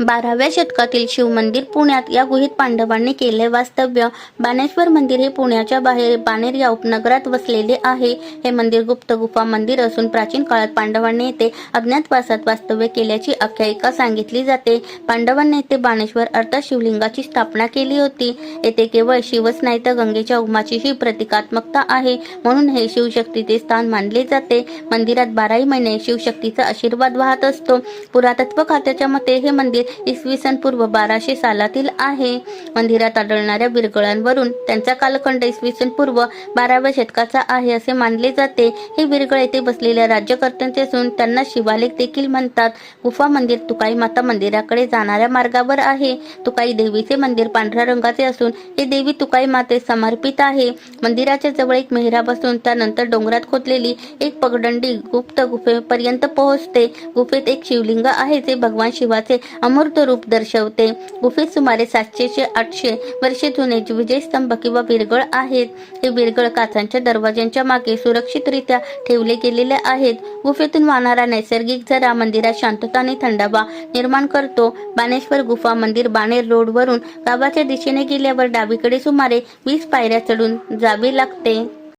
बाराव्या शतकातील शिवमंदिर पुण्यात या गुहेत पांडवांनी केले वास्तव्य. बाणेश्वर मंदिर हे पुण्याच्या बाहेर बाणेर या उपनगरात वसलेले आहे. हे मंदिर गुप्त गुफा मंदिर असून प्राचीन काळात पांडवांनी येथे अज्ञातवासात वास्तव्य केल्याची आख्यायिका सांगितली जाते. पांडवांनी येथे बाणेश्वर अर्थात शिवलिंगाची स्थापना केली होती. येथे केवळ शिवच नाही तर गंगेच्या उगमाचीही प्रतिकात्मकता आहे. म्हणून हे शिवशक्तीचे स्थान मानले जाते. मंदिरात बाराही महिने शिवशक्तीचा आशीर्वाद वाहत असतो. पुरातत्व खात्याच्या मते हे मंदिर इसवी सन पूर्व बाराशे सालातील आहे. मंदिरात आढळणाऱ्या विरगळांवरून त्यांचा कालखंड इसवी सन पूर्व बाराव्या शतकाचा आहे असे मानले जाते. हे विरगळ येथे बसलेल्या राज्यकर्त्यांचे असून त्यांना शिवालेख देखील म्हणतात. गुफा मंदिर तुकाई माता मंदिराकडे जाणाऱ्या मार्गावर आहे. तुकाई देवीचे मंदिर पांढऱ्या रंगाचे असून हे देवी तुकाई माते समर्पित आहे. मंदिराच्या जवळ एक मेहराब असून त्यानंतर डोंगरात खोदलेली एक पगडंडी गुप्त गुफेपर्यंत पोहोचते. गुफेत एक शिवलिंग आहे जे भगवान शिवाचे अमूर्त रूप दर्शवते. गुफेत सुमारे सातशे ते आठशे वर्षे जुने विजयस्तंभ किंवा विरगळ आहेत हे विरगळ काचांच्या दरवाज्यांच्या मागे सुरक्षितरित्या ठेवले गेलेले आहेत. गुफेतून वाहणारा नैसर्गिक झरा मंदिरात शांतता आणि थंडावा निर्माण करतो. बाणेश्वर गुफा मंदिर बाणेर रोडवरून गावाच्या दिशेने गेल्यावर डावीकडे सुमारे वीस पायऱ्या चढून जावे लागते.